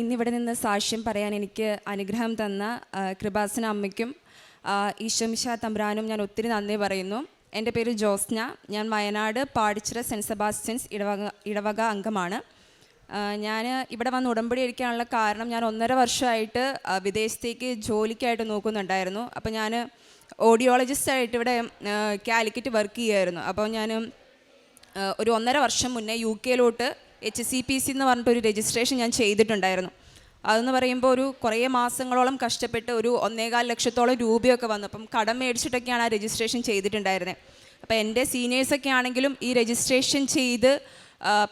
ഇന്നിവിടെ നിന്ന് സാക്ഷ്യം പറയാൻ എനിക്ക് അനുഗ്രഹം തന്ന കൃപാസന അമ്മയ്ക്കും ഈശ്വമിഷ തമ്പ്രാനും ഞാൻ ഒത്തിരി നന്ദി പറയുന്നു. എന്റെ പേര് ജോസ്ന. ഞാൻ വയനാട് പാടിച്ചിറ സെന്റ് സെബാസ്റ്റ്യൻസ് ഇടവക ഇടവക അംഗമാണ്. ഞാൻ ഇവിടെ വന്ന് ഉടമ്പടി എടുക്കാനുള്ള കാരണം ഞാൻ ഒന്നര വർഷമായിട്ട് വിദേശത്തേക്ക് ജോലിക്കായിട്ട് നോക്കുന്നുണ്ടായിരുന്നു. അപ്പോൾ ഞാൻ ഓഡിയോളജിസ്റ്റായിട്ട് ഇവിടെ കാലിക്കറ്റ് വർക്ക് ചെയ്യുമായിരുന്നു അപ്പോൾ ഞാൻ ഒരു ഒന്നര വർഷം മുന്നേ യു കെയിലോട്ട് എച്ച് സി പി സി എന്ന് പറഞ്ഞിട്ട് ഒരു രജിസ്ട്രേഷൻ ഞാൻ ചെയ്തിട്ടുണ്ടായിരുന്നു. അതെന്ന് പറയുമ്പോൾ ഒരു കുറേ മാസങ്ങളോളം കഷ്ടപ്പെട്ട് ഒരു ഒന്നേകാൽ ലക്ഷത്തോളം രൂപയൊക്കെ വന്നു. അപ്പം കടം മേടിച്ചിട്ടൊക്കെയാണ് ആ രജിസ്ട്രേഷൻ ചെയ്തിട്ടുണ്ടായിരുന്നത് അപ്പോൾ എന്റെ സീനിയേഴ്സൊക്കെ ആണെങ്കിലും ഈ രജിസ്ട്രേഷൻ ചെയ്ത്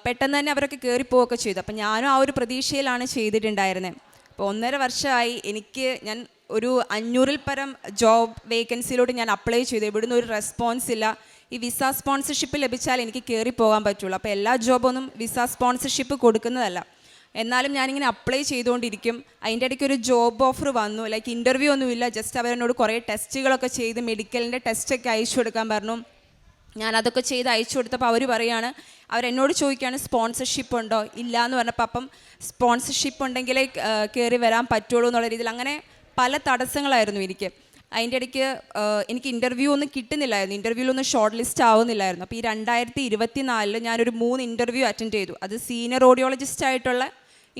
പെട്ടെന്ന് തന്നെ അവരൊക്കെ കയറിപ്പോവുകയൊക്കെ ചെയ്തു. അപ്പം ഞാനും ആ ഒരു പ്രതീക്ഷയിലാണ് ചെയ്തിട്ടുണ്ടായിരുന്നത് അപ്പോൾ ഒന്നര വർഷമായി എനിക്ക് ഞാൻ ഒരു അഞ്ഞൂറിൽ പരം ജോബ് വേക്കൻസിയിലോട്ട് ഞാൻ അപ്ലൈ ചെയ്തു. ഇവിടുന്ന് ഒരു റെസ്പോൺസ് ഇല്ല. ഈ വിസ സ്പോൺസർഷിപ്പ് ലഭിച്ചാൽ എനിക്ക് കയറി പോകാൻ പറ്റുള്ളൂ. അപ്പോൾ എല്ലാ ജോബൊന്നും വിസ സ്പോൺസർഷിപ്പ് കൊടുക്കുന്നതല്ല. എന്നാലും ഞാനിങ്ങനെ അപ്ലൈ ചെയ്തുകൊണ്ടിരിക്കും അതിന്റെ ഇടയ്ക്ക് ഒരു ജോബ് ഓഫർ വന്നു. ലൈക്ക് ഇന്റർവ്യൂ ഒന്നുമില്ല ജസ്റ്റ് അവരെന്നോട് കുറേ ടെസ്റ്റുകളൊക്കെ ചെയ്ത് മെഡിക്കലിന്റെ ടെസ്റ്റൊക്കെ അയച്ചു കൊടുക്കാൻ പറഞ്ഞു. ഞാൻ അതൊക്കെ ചെയ്ത് അയച്ചു കൊടുത്തപ്പോൾ അവർ പറയാണ് അവരെന്നോട് ചോദിക്കുകയാണ് സ്പോൺസർഷിപ്പ് ഉണ്ടോ? ഇല്ല എന്ന് പറഞ്ഞപ്പോൾ അപ്പം സ്പോൺസർഷിപ്പ് ഉണ്ടെങ്കിലേ കയറി വരാൻ പറ്റുള്ളൂ എന്നുള്ള രീതിയിൽ. അങ്ങനെ പല തടസ്സങ്ങളായിരുന്നു എനിക്ക്. അതിന്റെ ഇടയ്ക്ക് എനിക്ക് ഇന്റർവ്യൂ ഒന്നും കിട്ടുന്നില്ലായിരുന്നു. ഇന്റർവ്യൂലൊന്നും ഷോർട്ട് ലിസ്റ്റ് ആവുന്നില്ലായിരുന്നു. അപ്പോൾ ഈ രണ്ടായിരത്തി ഇരുപത്തി നാലിൽ ഞാനൊരു മൂന്ന് ഇന്റർവ്യൂ അറ്റൻഡ് ചെയ്തു. അത് സീനിയർ ഓഡിയോളജിസ്റ്റ് ആയിട്ടുള്ള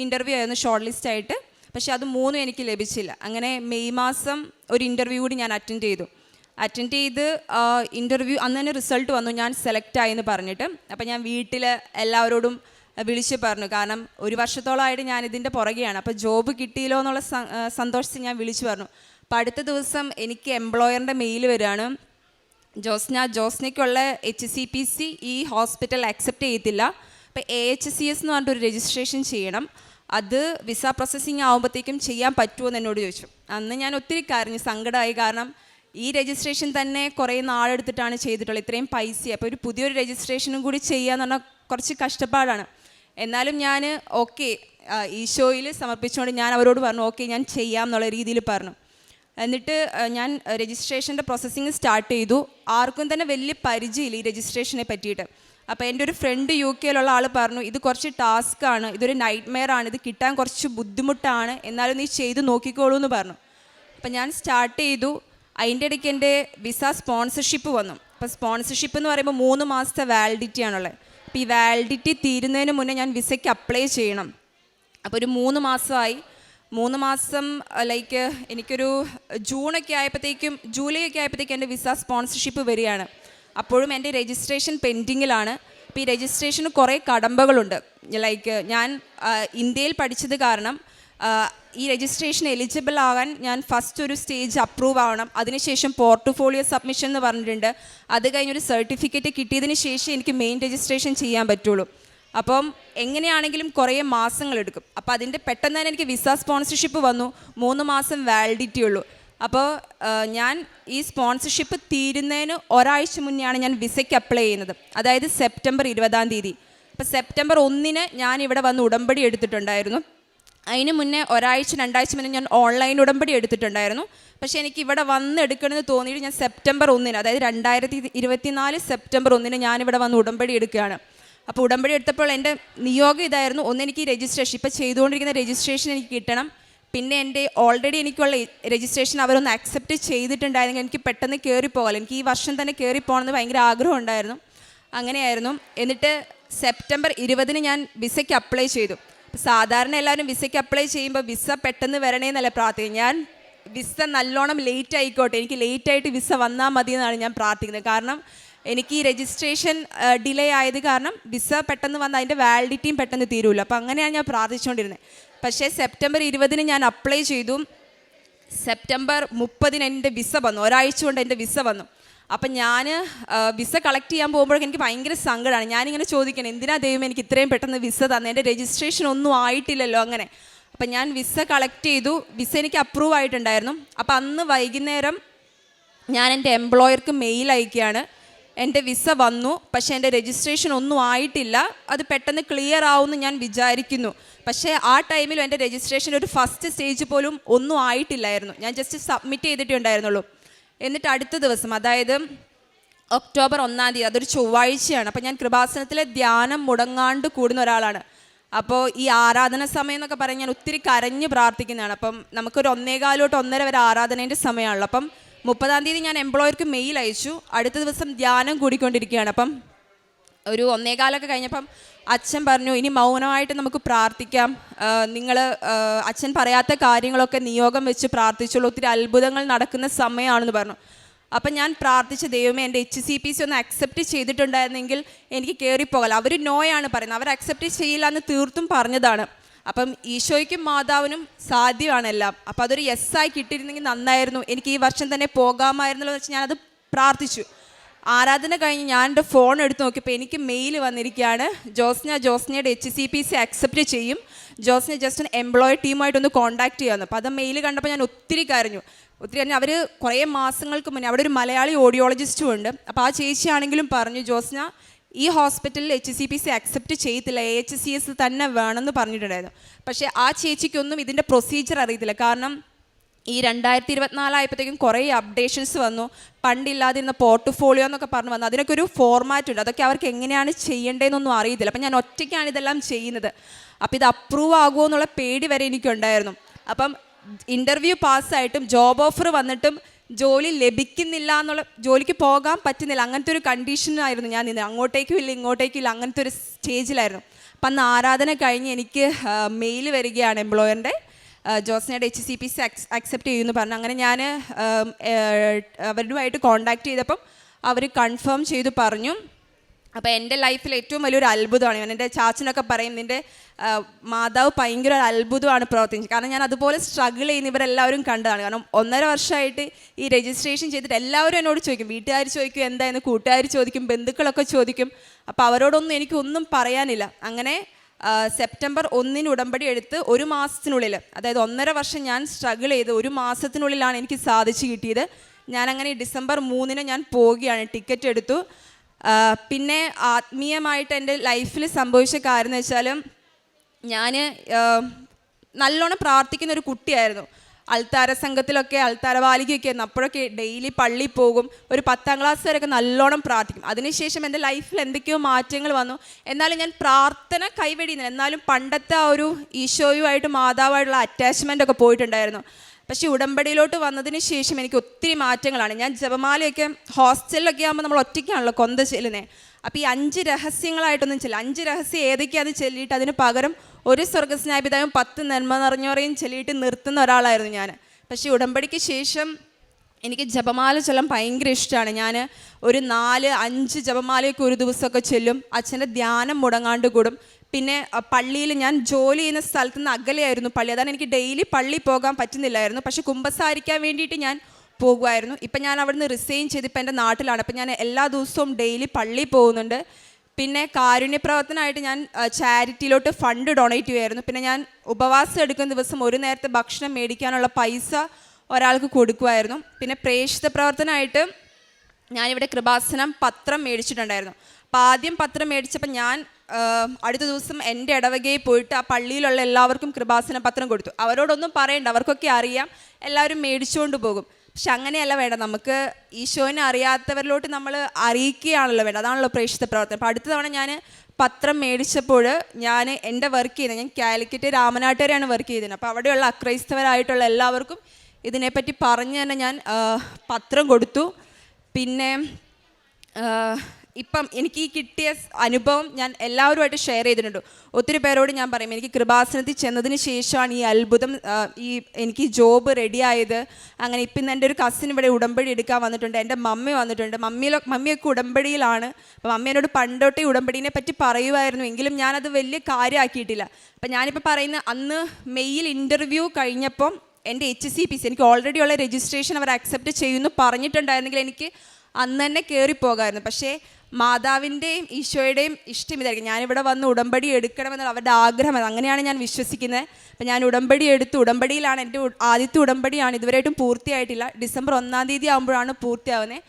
ഇന്റർവ്യൂ ആയിരുന്നു ഷോർട്ട് ലിസ്റ്റ് ആയിട്ട്. പക്ഷേ അത് മൂന്നും എനിക്ക് ലഭിച്ചില്ല. അങ്ങനെ മെയ് മാസം ഒരു ഇന്റർവ്യൂ കൂടി ഞാൻ അറ്റൻഡ് ചെയ്തു. അറ്റൻഡ് ചെയ്ത് ഇന്റർവ്യൂ അന്ന് തന്നെ റിസൾട്ട് വന്നു. ഞാൻ സെലക്ട് ആയെന്ന് പറഞ്ഞിട്ട്. അപ്പോൾ ഞാൻ വീട്ടിൽ എല്ലാവരോടും വിളിച്ച് പറഞ്ഞു. കാരണം ഒരു വർഷത്തോളമായിട്ട് ഞാൻ ഇതിന്റെ പുറകെയാണ്. അപ്പോൾ ജോബ് കിട്ടിയില്ലോ എന്നുള്ള സന്തോഷത്തിൽ ഞാൻ വിളിച്ചു പറഞ്ഞു. അപ്പോൾ അടുത്ത ദിവസം എനിക്ക് എംപ്ലോയറിന്റെ മെയിൽ വരികയാണ് ജോസ്ന ജോസ്നയ്ക്കുള്ള എച്ച് സി പി സി ഈ ഹോസ്പിറ്റൽ അക്സെപ്റ്റ് ചെയ്യത്തില്ല അപ്പോൾ എ എച്ച് സി എസ് എന്ന് പറഞ്ഞിട്ട് ഒരു രജിസ്ട്രേഷൻ ചെയ്യണം. അത് വിസ പ്രോസസ്സിങ് ആകുമ്പോഴത്തേക്കും ചെയ്യാൻ പറ്റുമോ എന്ന് എന്നോട് ചോദിച്ചു. അന്ന് ഞാൻ ഒത്തിരി കരഞ്ഞു സങ്കടമായി കാരണം ഈ രജിസ്ട്രേഷൻ തന്നെ കുറേ നാളെടുത്തിട്ടാണ് ചെയ്തിട്ടുള്ളത്. ഇത്രയും പൈസ. അപ്പോൾ ഒരു പുതിയൊരു രജിസ്ട്രേഷനും കൂടി ചെയ്യാന്ന് പറഞ്ഞാൽ കുറച്ച് കഷ്ടപ്പാടാണ്. എന്നാലും ഞാൻ ഓക്കെ ഈശോയിൽ സമർപ്പിച്ചുകൊണ്ട് ഞാൻ അവരോട് പറഞ്ഞു ഓക്കെ ഞാൻ ചെയ്യാം എന്നുള്ള രീതിയിൽ പറഞ്ഞു. എന്നിട്ട് ഞാൻ രജിസ്ട്രേഷന്റെ പ്രോസസ്സിങ് സ്റ്റാർട്ട് ചെയ്തു. ആർക്കും തന്നെ വലിയ പരിചയമില്ല ഈ രജിസ്ട്രേഷനെ പറ്റിയിട്ട്. അപ്പോൾ എന്റെ ഒരു ഫ്രണ്ട് യു കെയിലുള്ള ആൾ പറഞ്ഞു ഇത് കുറച്ച് ടാസ്ക് ആണ്. ഇതൊരു നൈറ്റ് മെയർ ആണ്. ഇത് കിട്ടാൻ കുറച്ച് ബുദ്ധിമുട്ടാണ്. എന്നാലും നീ ചെയ്ത് നോക്കിക്കോളൂ എന്ന് പറഞ്ഞു. അപ്പം ഞാൻ സ്റ്റാർട്ട് ചെയ്തു. അതിന്റെ ഇടയ്ക്ക് എന്റെ വിസ സ്പോൺസർഷിപ്പ് വന്നു. അപ്പോൾ സ്പോൺസർഷിപ്പ് എന്ന് പറയുമ്പോൾ മൂന്ന് മാസത്തെ വാലിഡിറ്റി ആണുള്ളത്. അപ്പോൾ ഈ വാലിഡിറ്റി തീരുന്നതിന് മുന്നേ ഞാൻ വിസയ്ക്ക് അപ്ലൈ ചെയ്യണം. അപ്പോൾ ഒരു മൂന്ന് മാസമായി മൂന്ന് മാസം ലൈക്ക് എനിക്കൊരു ജൂണൊക്കെ ആയപ്പോഴത്തേക്കും ജൂലൈ ഒക്കെ ആയപ്പോഴത്തേക്കും എന്റെ വിസ സ്പോൺസർഷിപ്പ് വരികയാണ്. അപ്പോഴും എന്റെ രജിസ്ട്രേഷൻ പെൻഡിങ്ങിലാണ് അപ്പോൾ ഈ രജിസ്ട്രേഷന് കുറേ കടമ്പകളുണ്ട്. ലൈക്ക് ഞാൻ ഇന്ത്യയിൽ പഠിച്ചത് കാരണം ഈ രജിസ്ട്രേഷൻ എലിജിബിൾ ആകാൻ ഞാൻ ഫസ്റ്റ് ഒരു സ്റ്റേജ് അപ്രൂവ് ആവണം. അതിനുശേഷം പോർട്ട്ഫോളിയോ സബ്മിഷൻ എന്ന് പറഞ്ഞിട്ടുണ്ട്. അത് കഴിഞ്ഞൊരു സർട്ടിഫിക്കറ്റ് കിട്ടിയതിന് ശേഷം എനിക്ക് മെയിൻ രജിസ്ട്രേഷൻ ചെയ്യാൻ പറ്റുള്ളൂ. അപ്പം എങ്ങനെയാണെങ്കിലും കുറേ മാസങ്ങളെടുക്കും. അപ്പോൾ അതിന്റെ പെട്ടെന്ന് തന്നെ എനിക്ക് വിസ സ്പോൺസർഷിപ്പ് വന്നു. മൂന്ന് മാസം വാലിഡിറ്റി ഉള്ളൂ. അപ്പോൾ ഞാൻ ഈ സ്പോൺസർഷിപ്പ് തീരുന്നതിന് ഒരാഴ്ച മുന്നെയാണ് ഞാൻ വിസയ്ക്ക് അപ്ലൈ ചെയ്യുന്നത്. അതായത് സെപ്റ്റംബർ ഇരുപതാം തീയതി. അപ്പോൾ സെപ്റ്റംബർ ഒന്നിന് ഞാൻ ഇവിടെ വന്ന് ഉടമ്പടി എടുത്തിട്ടുണ്ടായിരുന്നു. അതിന് മുന്നേ ഒരാഴ്ച രണ്ടാഴ്ച മുന്നേ ഞാൻ ഓൺലൈൻ ഉടമ്പടി എടുത്തിട്ടുണ്ടായിരുന്നു. പക്ഷേ എനിക്ക് ഇവിടെ വന്ന് എടുക്കണമെന്ന് തോന്നിയിട്ട് ഞാൻ സെപ്റ്റംബർ ഒന്നിന് അതായത് രണ്ടായിരത്തി ഇരുപത്തിനാല് സെപ്റ്റംബർ ഒന്നിന് ഞാനിവിടെ വന്ന് ഉടമ്പടി എടുക്കുകയാണ്. അപ്പോൾ ഉടമ്പടി എടുത്തപ്പോൾ എന്റെ നിയോഗം ഇതായിരുന്നു. ഒന്ന് എനിക്ക് രജിസ്ട്രേഷൻ ഇപ്പോൾ ചെയ്തുകൊണ്ടിരിക്കുന്ന രജിസ്ട്രേഷൻ എനിക്ക് കിട്ടണം. പിന്നെ എന്റെ ഓൾറെഡി എനിക്കുള്ള രജിസ്ട്രേഷൻ അവരൊന്ന് അക്സെപ്റ്റ് ചെയ്തിട്ടുണ്ടായിരുന്നെങ്കിൽ എനിക്ക് പെട്ടെന്ന് കയറിപ്പോകാം എനിക്ക് ഈ വർഷം തന്നെ കയറിപ്പോകണമെന്ന് ഭയങ്കര ആഗ്രഹം ഉണ്ടായിരുന്നു. അങ്ങനെയായിരുന്നു. എന്നിട്ട് സെപ്റ്റംബർ ഇരുപതിന് ഞാൻ വിസയ്ക്ക് അപ്ലൈ ചെയ്തു. സാധാരണ എല്ലാവരും വിസയ്ക്ക് അപ്ലൈ ചെയ്യുമ്പോൾ വിസ പെട്ടെന്ന് വരണേന്നല്ല പ്രാർത്ഥിക്കുന്നത്. ഞാൻ വിസ നല്ലോണം ലേറ്റ് ആയിക്കോട്ടെ. എനിക്ക് ലേറ്റ് ആയിട്ട് വിസ വന്നാൽ മതി എന്നാണ് ഞാൻ പ്രാർത്ഥിക്കുന്നത്. കാരണം എനിക്ക് ഈ രജിസ്ട്രേഷൻ ഡിലേ ആയത് കാരണം വിസ പെട്ടെന്ന് വന്ന് അതിന്റെ വാലിഡിറ്റിയും പെട്ടെന്ന് തീരുമല്ലോ അപ്പോൾ അങ്ങനെയാണ് ഞാൻ പ്രാർത്ഥിച്ചുകൊണ്ടിരുന്നത് പക്ഷേ സെപ്റ്റംബർ ഇരുപതിന് ഞാൻ അപ്ലൈ ചെയ്തു. സെപ്റ്റംബർ മുപ്പതിന് എന്റെ വിസ വന്നു. ഒരാഴ്ച കൊണ്ട് എന്റെ വിസ വന്നു. അപ്പം ഞാൻ വിസ കളക്ട് ചെയ്യാൻ പോകുമ്പോഴേക്കും എനിക്ക് ഭയങ്കര സങ്കടമാണ് ഞാനിങ്ങനെ ചോദിക്കണം എന്തിനാ ദൈവം എനിക്ക് ഇത്രയും പെട്ടെന്ന് വിസ തന്നെ? എന്റെ രജിസ്ട്രേഷൻ ഒന്നും ആയിട്ടില്ലല്ലോ അങ്ങനെ. അപ്പം ഞാൻ വിസ കളക്ട് ചെയ്തു. വിസ എനിക്ക് അപ്രൂവ് ആയിട്ടുണ്ടായിരുന്നു. അപ്പം അന്ന് വൈകുന്നേരം ഞാൻ എന്റെ എംപ്ലോയർക്ക് മെയിൽ അയക്കുകയാണ്. എന്റെ വിസ വന്നു പക്ഷേ എന്റെ രജിസ്ട്രേഷൻ ഒന്നും ആയിട്ടില്ല. അത് പെട്ടെന്ന് ക്ലിയർ ആവുമെന്ന് ഞാൻ വിചാരിക്കുന്നു. പക്ഷേ ആ ടൈമിൽ എന്റെ രജിസ്ട്രേഷൻ ഒരു ഫസ്റ്റ് സ്റ്റേജ് പോലും ഒന്നും ആയിട്ടില്ലായിരുന്നു. ഞാൻ ജസ്റ്റ് സബ്മിറ്റ് ചെയ്തിട്ടേ ഉണ്ടായിരുന്നുള്ളൂ എന്നിട്ട് അടുത്ത ദിവസം അതായത് ഒക്ടോബർ ഒന്നാം തീയതി അതൊരു ചൊവ്വാഴ്ചയാണ്. അപ്പോൾ ഞാൻ കൃപാസനത്തിലെ ധ്യാനം മുടങ്ങാണ്ട് കൂടുന്ന ഒരാളാണ്. അപ്പോൾ ഈ ആരാധന സമയം എന്നൊക്കെ പറയാൻ ഞാൻ ഒത്തിരി കരഞ്ഞ് പ്രാർത്ഥിക്കുന്നതാണ്. അപ്പം നമുക്കൊരു ഒന്നേകാലോട്ട് ഒന്നര വരെ ആരാധനേന്റെ സമയമാണല്ലോ. അപ്പം മുപ്പതാം തീയതി ഞാൻ എംപ്ലോയർക്ക് മെയിൽ അയച്ചു. അടുത്ത ദിവസം ധ്യാനം കൂടിക്കൊണ്ടിരിക്കുകയാണ്. അപ്പം ഒരു ഒന്നേകാലൊക്കെ കഴിഞ്ഞപ്പം അച്ഛൻ പറഞ്ഞു ഇനി മൗനമായിട്ട് നമുക്ക് പ്രാർത്ഥിക്കാം. നിങ്ങൾ അച്ഛൻ പറയാത്ത കാര്യങ്ങളൊക്കെ നിയോഗം വെച്ച് പ്രാർത്ഥിച്ചുള്ളൂ ഒത്തിരി അത്ഭുതങ്ങൾ നടക്കുന്ന സമയമാണെന്ന് പറഞ്ഞു. അപ്പം ഞാൻ പ്രാർത്ഥിച്ച ദൈവമേ എന്റെ എച്ച് സി പി സി ഒന്ന് അക്സെപ്റ്റ് ചെയ്തിട്ടുണ്ടായിരുന്നെങ്കിൽ എനിക്ക് കയറിപ്പോകല അവർ നോയാണ് പറയുന്നത്. അവർ അക്സെപ്റ്റ് ചെയ്യില്ല എന്ന് തീർത്തും പറഞ്ഞതാണ്. അപ്പം ഈശോയ്ക്കും മാതാവിനും സാധ്യമാണെല്ലാം അപ്പം അതൊരു യെസ് ആയി കിട്ടിയിരുന്നെങ്കിൽ നന്നായിരുന്നു. എനിക്ക് ഈ വർഷം തന്നെ പോകാമായിരുന്നല്ലോ വെച്ച് ഞാനത് പ്രാർത്ഥിച്ചു. ആരാധന കഴിഞ്ഞ് ഞാൻ എന്റെ ഫോൺ എടുത്ത് നോക്കിയപ്പോൾ എനിക്ക് മെയിൽ വന്നിരിക്കുകയാണ്. Josna ജോസ്നയുടെ H C P C accept ചെയ്യും. ജോസ്ന ജസ്റ്റ് എംപ്ലോയി ടീമായിട്ടൊന്ന് കോൺടാക്ട് ചെയ്യാമെന്ന് അപ്പോൾ അത് മെയിൽ കണ്ടപ്പോൾ ഞാൻ ഒത്തിരി കരഞ്ഞു. ഒത്തിരി കരഞ്ഞു. അവർ കുറേ മാസങ്ങൾക്ക് മുന്നേ അവിടെ ഒരു മലയാളി ഓഡിയോളജിസ്റ്റും ഉണ്ട്. അപ്പോൾ ആ ചേച്ചിയാണെങ്കിലും പറഞ്ഞു ജോസ്ന ഈ ഹോസ്പിറ്റലിൽ H C P C accept ചെയ്തില്ല. എച്ച് സി എസ് തന്നെ വേണമെന്ന് പറഞ്ഞിട്ടുണ്ടായിരുന്നു. പക്ഷേ ആ ചേച്ചിക്കൊന്നും ഇതിന്റെ പ്രൊസീജിയർ അറിയത്തില്ല. കാരണം ഈ രണ്ടായിരത്തി ഇരുപത്തിനാലായപ്പോഴത്തേക്കും കുറേ അപ്ഡേഷൻസ് വന്നു. പണ്ടില്ലാതിരുന്ന പോർട്ട്ഫോളിയോ എന്നൊക്കെ പറഞ്ഞു വന്നു. അതിനൊക്കെ ഒരു ഫോർമാറ്റ് ഉണ്ട്. അതൊക്കെ അവർക്ക് എങ്ങനെയാണ് ചെയ്യേണ്ടതെന്നൊന്നും അറിയത്തില്ല. അപ്പം ഞാൻ ഒറ്റയ്ക്കാണ് ഇതെല്ലാം ചെയ്യുന്നത്. അപ്പോൾ ഇത് അപ്രൂവ് ആകുമോ എന്നുള്ള പേടി വരെ എനിക്കുണ്ടായിരുന്നു. അപ്പം ഇന്റർവ്യൂ പാസ്സായിട്ടും ജോബ് ഓഫർ വന്നിട്ടും ജോലി ലഭിക്കുന്നില്ല എന്നുള്ള ജോലിക്ക് പോകാൻ പറ്റുന്നില്ല. അങ്ങനത്തെ ഒരു കണ്ടീഷനായിരുന്നു ഞാൻ നിന്ന് അങ്ങോട്ടേക്കും ഇല്ല ഇങ്ങോട്ടേക്കും ഇല്ല. അങ്ങനത്തെ ഒരു സ്റ്റേജിലായിരുന്നു അപ്പം അന്ന് ആരാധന കഴിഞ്ഞ് എനിക്ക് മെയിൽ വരികയാണ് എംപ്ലോയറിന്റെ ജോസ്നയുടെ H C P C accept ചെയ്യുമെന്ന് പറഞ്ഞു. അങ്ങനെ ഞാൻ അവരുമായിട്ട് കോണ്ടാക്ട് ചെയ്തപ്പം അവർ കൺഫേം ചെയ്തു പറഞ്ഞു. അപ്പോൾ എന്റെ ലൈഫിൽ ഏറ്റവും വലിയൊരു അത്ഭുതമാണ്. ഞാൻ എന്റെ ചാച്ചനൊക്കെ പറയും നിന്റെ മാതാവ് ഭയങ്കര ഒരു അത്ഭുതമാണ് പ്രവർത്തിച്ചത്. കാരണം ഞാൻ അതുപോലെ സ്ട്രഗിൾ ചെയ്യുന്ന ഇവരെല്ലാവരും കണ്ടതാണ്. കാരണം ഒന്നര വർഷമായിട്ട് ഈ രജിസ്ട്രേഷൻ ചെയ്തിട്ട് എല്ലാവരും എന്നോട് ചോദിക്കും വീട്ടുകാർ ചോദിക്കും എന്തായെന്ന് കൂട്ടുകാർ ചോദിക്കും ബന്ധുക്കളൊക്കെ ചോദിക്കും. അപ്പോൾ അവരോടൊന്നും എനിക്കൊന്നും പറയാനില്ല. അങ്ങനെ സെപ്റ്റംബർ ഒന്നിന് ഉടമ്പടി എടുത്ത് ഒരു മാസത്തിനുള്ളിൽ അതായത് ഒന്നര വർഷം ഞാൻ സ്ട്രഗിൾ ചെയ്ത് ഒരു മാസത്തിനുള്ളിലാണ് എനിക്ക് സാധിച്ചു കിട്ടിയത്. ഞാനങ്ങനെ ഡിസംബർ മൂന്നിന് ഞാൻ പോവുകയാണ്. ടിക്കറ്റ് എടുത്തു. പിന്നെ ആത്മീയമായിട്ട് എന്റെ ലൈഫിൽ സംഭവിച്ച കാര്യം എന്ന് വെച്ചാൽ ഞാൻ നല്ലോണം പ്രാർത്ഥിക്കുന്ന ഒരു കുട്ടിയായിരുന്നു. അൾത്താര സംഘത്തിലൊക്കെ അൾത്താര വാലികയൊക്കെ ആയിരുന്നു. അപ്പോഴൊക്കെ ഡെയിലി പള്ളി പോകും. ഒരു പത്താം ക്ലാസ് വരെയൊക്കെ നല്ലോണം പ്രാർത്ഥിക്കും. അതിനുശേഷം എന്റെ ലൈഫിൽ എന്തൊക്കെയോ മാറ്റങ്ങൾ വന്നു. എന്നാലും ഞാൻ പ്രാർത്ഥന കൈവെടിയുന്നില്ല. എന്നാലും പണ്ടത്തെ ആ ഒരു ഈശോയുമായിട്ട് മാതാവായിട്ടുള്ള അറ്റാച്ച്മെന്റ് ഒക്കെ പോയിട്ടുണ്ടായിരുന്നു. പക്ഷേ ഉടമ്പടിയിലോട്ട് വന്നതിന് ശേഷം എനിക്ക് ഒത്തിരി മാറ്റങ്ങളാണ്. ഞാൻ ജപമാലയൊക്കെ ഹോസ്റ്റലിലൊക്കെ ആകുമ്പോൾ നമ്മൾ ഒറ്റയ്ക്കാണല്ലോ കൊന്ത ചെല്ലുന്നത് അപ്പോൾ ഈ അഞ്ച് രഹസ്യങ്ങളായിട്ടൊന്നും ചെല്ലും. അഞ്ച് രഹസ്യം ഏതൊക്കെയാണെന്ന് ചെല്ലിയിട്ട് അതിന് പകരം ഒരു സ്വർഗസ്നാപിതാവും പത്ത് നന്മ നിറഞ്ഞവരെയും ചെല്ലിയിട്ട് നിർത്തുന്ന ഒരാളായിരുന്നു ഞാൻ. പക്ഷേ ഉടമ്പടിക്ക് ശേഷം എനിക്ക് ജപമാല ചൊല്ലാൻ ഭയങ്കര ഇഷ്ടമാണ് ഞാൻ ഒരു നാല് അഞ്ച് ജപമാലയൊക്കെ ഒരു ദിവസമൊക്കെ ചെല്ലും. അച്ഛന്റെ ധ്യാനം മുടങ്ങാണ്ട് കൂടും. പിന്നെ പള്ളിയിൽ ഞാൻ ജോലി ചെയ്യുന്ന സ്ഥലത്ത് നിന്ന് അകലെയായിരുന്നു പള്ളി. അതാണ് എനിക്ക് ഡെയിലി പള്ളി പോകാൻ പറ്റുന്നില്ലായിരുന്നു. പക്ഷേ കുമ്പസാരിക്കാൻ വേണ്ടിയിട്ട് ഞാൻ പോകുമായിരുന്നു ഇപ്പം ഞാൻ അവിടുന്ന് റിസൈൻ ചെയ്ത് ഇപ്പം എന്റെ നാട്ടിലാണ്. അപ്പം ഞാൻ എല്ലാ ദിവസവും ഡെയിലി പള്ളി പോകുന്നുണ്ട്. പിന്നെ കാരുണ്യ പ്രവർത്തനമായിട്ട് ഞാൻ ചാരിറ്റിയിലോട്ട് ഫണ്ട് ഡൊണേറ്റ് ചെയ്യുമായിരുന്നു പിന്നെ ഞാൻ ഉപവാസം എടുക്കുന്ന ദിവസം ഒരു നേരത്തെ ഭക്ഷണം മേടിക്കാനുള്ള പൈസ ഒരാൾക്ക് കൊടുക്കുമായിരുന്നു പിന്നെ പ്രേക്ഷിത പ്രവർത്തനമായിട്ട് ഞാനിവിടെ കൃപാസനം പത്രം മേടിച്ചിട്ടുണ്ടായിരുന്നു. അപ്പോൾ ആദ്യം പത്രം മേടിച്ചപ്പോൾ ഞാൻ അടുത്ത ദിവസം എന്റെ ഇടവകയിൽ പോയിട്ട് ആ പള്ളിയിലുള്ള എല്ലാവർക്കും കൃപാസന പത്രം കൊടുത്തു. അവരോടൊന്നും പറയണ്ട അവർക്കൊക്കെ അറിയാം എല്ലാവരും മേടിച്ചുകൊണ്ട് പോകും. പക്ഷെ അങ്ങനെയല്ല വേണ്ട നമുക്ക് ഈശോനെ അറിയാത്തവരിലോട്ട് നമ്മൾ അറിയിക്കുകയാണല്ലോ വേണ്ട അതാണല്ലോ പ്രേക്ഷിത പ്രവർത്തനം. അപ്പോൾ അടുത്ത തവണ ഞാൻ പത്രം മേടിച്ചപ്പോൾ ഞാൻ എന്റെ വർക്ക് ചെയ്യുന്നത് ഞാൻ കാലിക്കറ്റ് രാമനാട്ടുകാരെയാണ് വർക്ക് ചെയ്തത് അപ്പോൾ അവിടെയുള്ള അക്രൈസ്തവരായിട്ടുള്ള എല്ലാവർക്കും ഇതിനെപ്പറ്റി പറഞ്ഞു തന്നെ ഞാൻ പത്രം കൊടുത്തു. പിന്നെ ഇപ്പം എനിക്ക് ഈ കിട്ടിയ അനുഭവം ഞാൻ എല്ലാവരുമായിട്ട് ഷെയർ ചെയ്തിട്ടുണ്ട്. ഒത്തിരി പേരോട് ഞാൻ പറയും എനിക്ക് കൃപാസനത്തിൽ ചെന്നതിന് ശേഷമാണ് ഈ അത്ഭുതം ഈ എനിക്ക് ജോബ് റെഡിയായത് അങ്ങനെ ഇപ്പം എന്റെ ഒരു കസിൻ ഇവിടെ ഉടമ്പടി എടുക്കാൻ വന്നിട്ടുണ്ട്. എന്റെ മമ്മി വന്നിട്ടുണ്ട്. മമ്മിയിലോ മമ്മിയൊക്കെ ഉടമ്പടിയിലാണ്. അപ്പം മമ്മി എന്നോട് പണ്ടോട്ടേ ഉടമ്പടിനെ പറ്റി പറയുമായിരുന്നു. എങ്കിലും ഞാനത് വലിയ കാര്യമാക്കിയിട്ടില്ല. അപ്പം ഞാനിപ്പോൾ പറയുന്ന അന്ന് മെയിൽ ഇന്റർവ്യൂ കഴിഞ്ഞപ്പം എന്റെ എച്ച് സി പി സി എനിക്ക് ഓൾറെഡി ഉള്ള രജിസ്ട്രേഷൻ അവർ അക്സെപ്റ്റ് ചെയ്യുമെന്ന് പറഞ്ഞിട്ടുണ്ടായിരുന്നെങ്കിൽ എനിക്ക് അന്ന് തന്നെ കയറിപ്പോകാമായിരുന്നു പക്ഷേ മാതാവിന്റെയും ഈശോയുടെയും ഇഷ്ടം ഇതായിരിക്കും. ഞാനിവിടെ വന്ന് ഉടമ്പടി എടുക്കണമെന്നുള്ള അവരുടെ ആഗ്രഹം അങ്ങനെയാണ് ഞാൻ വിശ്വസിക്കുന്നത്. അപ്പം ഞാൻ ഉടമ്പടി എടുത്തു. ഉടമ്പടിയിലാണ് എന്റെ ആദ്യത്തെ ഉടമ്പടിയാണ്. ഇതുവരെയായിട്ടും പൂർത്തിയായിട്ടില്ല. ഡിസംബർ ഒന്നാം തീയതി ആകുമ്പോഴാണ് പൂർത്തിയാവുന്നത്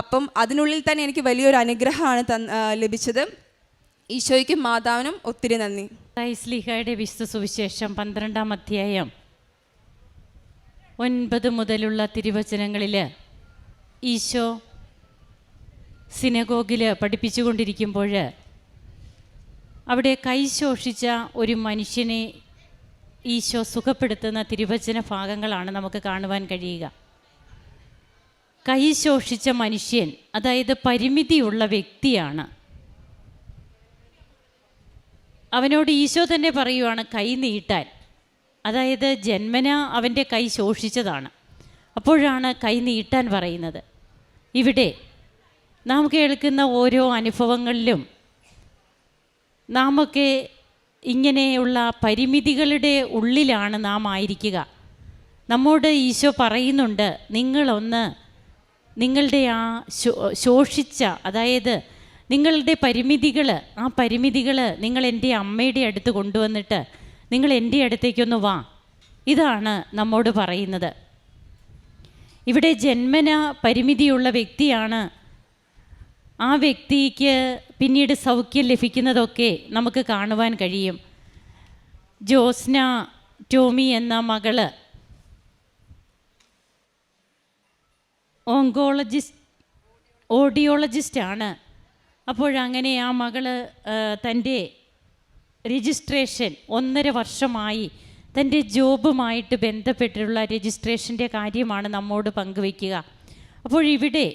അപ്പം അതിനുള്ളിൽ തന്നെ എനിക്ക് വലിയൊരു അനുഗ്രഹമാണ് ലഭിച്ചത്. ഈശോയ്ക്കും മാതാവിനും ഒത്തിരി നന്ദി. ഐസ്ലിഹയുടെ വിശുദ്ധ സുവിശേഷം പന്ത്രണ്ടാം അധ്യായം ഒൻപത് മുതലുള്ള തിരുവചനങ്ങളിൽ ഈശോ സിനഗോഗിൽ പഠിപ്പിച്ചുകൊണ്ടിരിക്കുമ്പോൾ അവിടെ കൈശോഷിച്ച ഒരു മനുഷ്യനെ ഈശോ സുഖപ്പെടുത്തുന്ന തിരുവചന ഭാഗങ്ങളാണ് നമുക്ക് കാണുവാൻ കഴിയുക. കൈശോഷിച്ച മനുഷ്യൻ അതായത് പരിമിതിയുള്ള വ്യക്തിയാണ്. അവനോട് ഈശോ തന്നെ പറയുവാണ് കൈ നീട്ടാൻ. അതായത് ജന്മന അവന്റെ കൈ ശോഷിച്ചതാണ്. അപ്പോഴാണ് കൈ നീട്ടാൻ പറയുന്നത്. ഇവിടെ നാം കേൾക്കുന്ന ഓരോ അനുഭവങ്ങളിലും നാമൊക്കെ ഇങ്ങനെയുള്ള പരിമിതികളുടെ ഉള്ളിലാണ് നാം ആയിരിക്കുക. നമ്മോട് ഈശോ പറയുന്നുണ്ട് നിങ്ങളൊന്ന് നിങ്ങളുടെ ആ ശോഷിച്ച അതായത് നിങ്ങളുടെ പരിമിതികൾ ആ പരിമിതികൾ നിങ്ങൾ എന്റെ അമ്മയുടെ അടുത്ത് കൊണ്ടുവന്നിട്ട് നിങ്ങൾ എന്റെ അടുത്തേക്കൊന്ന് വാ. ഇതാണ് നമ്മോട് പറയുന്നത്. ഇവിടെ ജന്മന പരിമിതിയുള്ള വ്യക്തിയാണ് ആ വ്യക്തിക്ക് പിന്നീട് സൗഖ്യം ലഭിക്കുന്നതൊക്കെ നമുക്ക് കാണുവാൻ കഴിയും. ജോസ്ന ടോമി എന്ന മകൾ ഓങ്കോളജിസ്റ്റ് ഓഡിയോളജിസ്റ്റാണ്. അപ്പോഴങ്ങനെ ആ മകൾ തന്റെ രജിസ്ട്രേഷൻ ഒന്നര വർഷമായി തന്റെ ജോബുമായിട്ട് ബന്ധപ്പെട്ടിട്ടുള്ള രജിസ്ട്രേഷന്റെ കാര്യമാണ് നമ്മോട് പങ്കുവയ്ക്കുക. അപ്പോൾ ഇവിടെ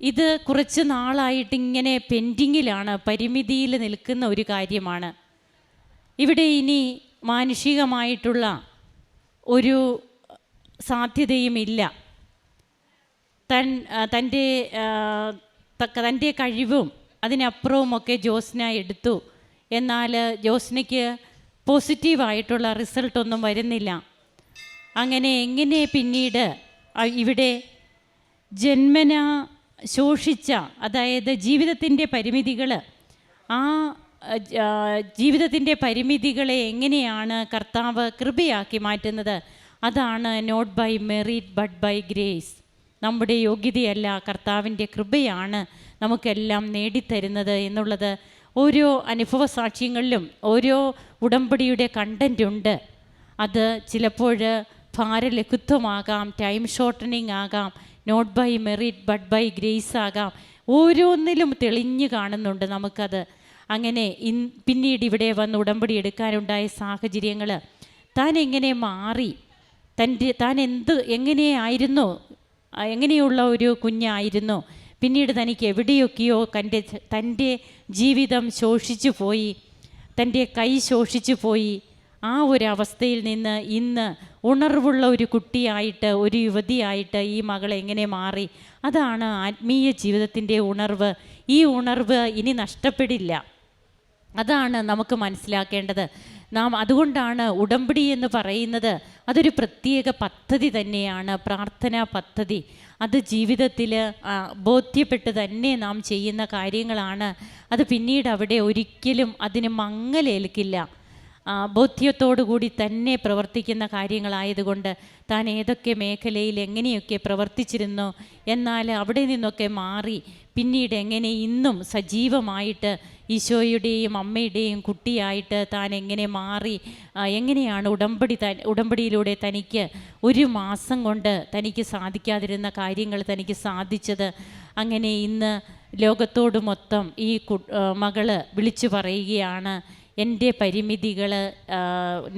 ഇത് കുറച്ച് നാളായിട്ട് ഇങ്ങനെ പെൻഡിങ്ങിലാണ് പരിമിതിയിൽ നിൽക്കുന്ന ഒരു കാര്യമാണ്. ഇവിടെ ഇനി മാനുഷികമായിട്ടുള്ള ഒരു സാധ്യതയുമില്ല. തൻ തന്റെ തന്റെ കഴിവും അതിനപ്പുറവുമൊക്കെ ജോസ്ന എടുത്തു. എന്നാൽ ജോസ്നയ്ക്ക് പോസിറ്റീവായിട്ടുള്ള റിസൾട്ടൊന്നും വരുന്നില്ല. അങ്ങനെ എങ്ങനെ പിന്നീട് ഇവിടെ ജന്മന ശോഷിച്ച അതായത് ജീവിതത്തിന്റെ പരിമിതികൾ ആ ജീവിതത്തിന്റെ പരിമിതികളെ എങ്ങനെയാണ് കർത്താവ് കൃപയാക്കി മാറ്റുന്നത്? അതാണ് not by merit but by grace. നമ്മുടെ യോഗ്യതയല്ല കർത്താവിന്റെ കൃപയാണ് നമുക്കെല്ലാം നേടിത്തരുന്നത് എന്നുള്ളത് ഓരോ അനുഭവ സാക്ഷ്യങ്ങളിലും ഓരോ ഉടമ്പടിയുടെ കണ്ടന്റ് ഉണ്ട്. അത് ചിലപ്പോൾ ഭാരലഘുത്വമാകാം ടൈം ഷോർട്ടനിങ് ആകാം not by merit but by grace ആകാം. ഓരോന്നിലും തെളിഞ്ഞു കാണുന്നുണ്ട് നമുക്കത്. അങ്ങനെ ഇൻ പിന്നീട് ഇവിടെ വന്ന് ഉടമ്പടി എടുക്കാനുണ്ടായ സാഹചര്യങ്ങൾ താൻ എങ്ങനെ മാറി? തന്റെ താൻ എന്ത് എങ്ങനെയായിരുന്നു എങ്ങനെയുള്ള ഒരു കുഞ്ഞായിരുന്നു? പിന്നീട് തനിക്ക് എവിടെയൊക്കെയോ തന്റെ തന്റെ ജീവിതം ശോഷിച്ചു പോയി തന്റെ കൈ ശോഷിച്ചു പോയി. ആ ഒരു അവസ്ഥയിൽ നിന്ന് ഇന്ന് ഉണർവുള്ള ഒരു കുട്ടിയായിട്ട് ഒരു യുവതിയായിട്ട് ഈ മകൾ എങ്ങനെ മാറി? അതാണ് ആത്മീയ ജീവിതത്തിന്റെ ഉണർവ്. ഈ ഉണർവ് ഇനി നഷ്ടപ്പെടില്ല. അതാണ് നമുക്ക് മനസ്സിലാക്കേണ്ടത്. നാം അതുകൊണ്ടാണ് ഉടമ്പടി എന്ന് പറയുന്നത്. അതൊരു പ്രത്യേക പദ്ധതി തന്നെയാണ് പ്രാർത്ഥനാ പദ്ധതി. അത് ജീവിതത്തിൽ ബോധ്യപ്പെട്ട് തന്നെ നാം ചെയ്യുന്ന കാര്യങ്ങളാണ്. അത് പിന്നീട് അവിടെ ഒരിക്കലും അതിന് മങ്ങലേൽക്കില്ല. ആ, ബോധ്യത്തോടു കൂടി തന്നെ പ്രവർത്തിക്കുന്ന കാര്യങ്ങളായതുകൊണ്ട് താൻ ഏതൊക്കെ മേഖലയിൽ എങ്ങനെയൊക്കെ പ്രവർത്തിച്ചിരുന്നു എന്നാൽ അവിടെ നിന്നൊക്കെ മാറി പിന്നീട് എങ്ങനെ ഇന്നും സജീവമായിട്ട് ഈശോയുടെയും അമ്മയുടെയും കുട്ടിയായിട്ട് താൻ എങ്ങനെ മാറി എങ്ങനെയാണ് ഉടമ്പടി ത ഉടമ്പടിയിലൂടെ തനിക്ക് ഒരു മാസം കൊണ്ട് തനിക്ക് സാധിക്കാതിരുന്ന കാര്യങ്ങൾ തനിക്ക് സാധിച്ചത്? അങ്ങനെ ഇന്ന് ലോകത്തോട് മൊത്തം ഈ മകൾ വിളിച്ചു പറയുകയാണ്. എന്റെ പരിമിതികൾ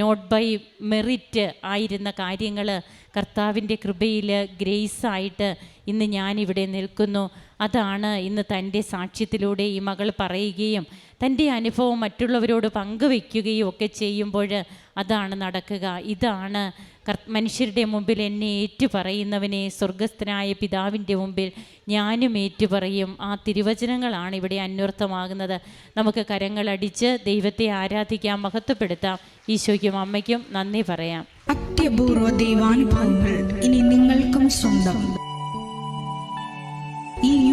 നോട്ട് ബൈ മെറിറ്റ് ആയിരുന്ന കാര്യങ്ങൾ കർത്താവിന്റെ കൃപയിൽ ഗ്രേസായിട്ട് ഇന്ന് ഞാനിവിടെ നിൽക്കുന്നു. അതാണ് ഇന്ന് തന്റെ സാക്ഷ്യത്തിലൂടെ ഈ മകൾ പറയുകയും തന്റെ അനുഭവം മറ്റുള്ളവരോട് പങ്കുവയ്ക്കുകയും ഒക്കെ ചെയ്യുമ്പോൾ അതാണ് നടക്കുക. ഇതാണ് മനുഷ്യരുടെ മുമ്പിൽ എന്നെ ഏറ്റുപറയുന്നവനെ സ്വർഗസ്ഥനായ പിതാവിന്റെ മുമ്പിൽ ഞാനും ഏറ്റുപറയും. ആ തിരുവചനങ്ങളാണ് ഇവിടെ അന്വർത്ഥമാകുന്നത്. നമുക്ക് കരങ്ങളടിച്ച് ദൈവത്തെ ആരാധിക്കാം മഹത്വപ്പെടുത്താം. ഈശോയ്ക്കും അമ്മയ്ക്കും നന്ദി പറയാം. അത്യപൂർവ ദൈവാനുഭവങ്ങൾ ഇനി നിങ്ങൾക്കും സ്വന്തം. ഈ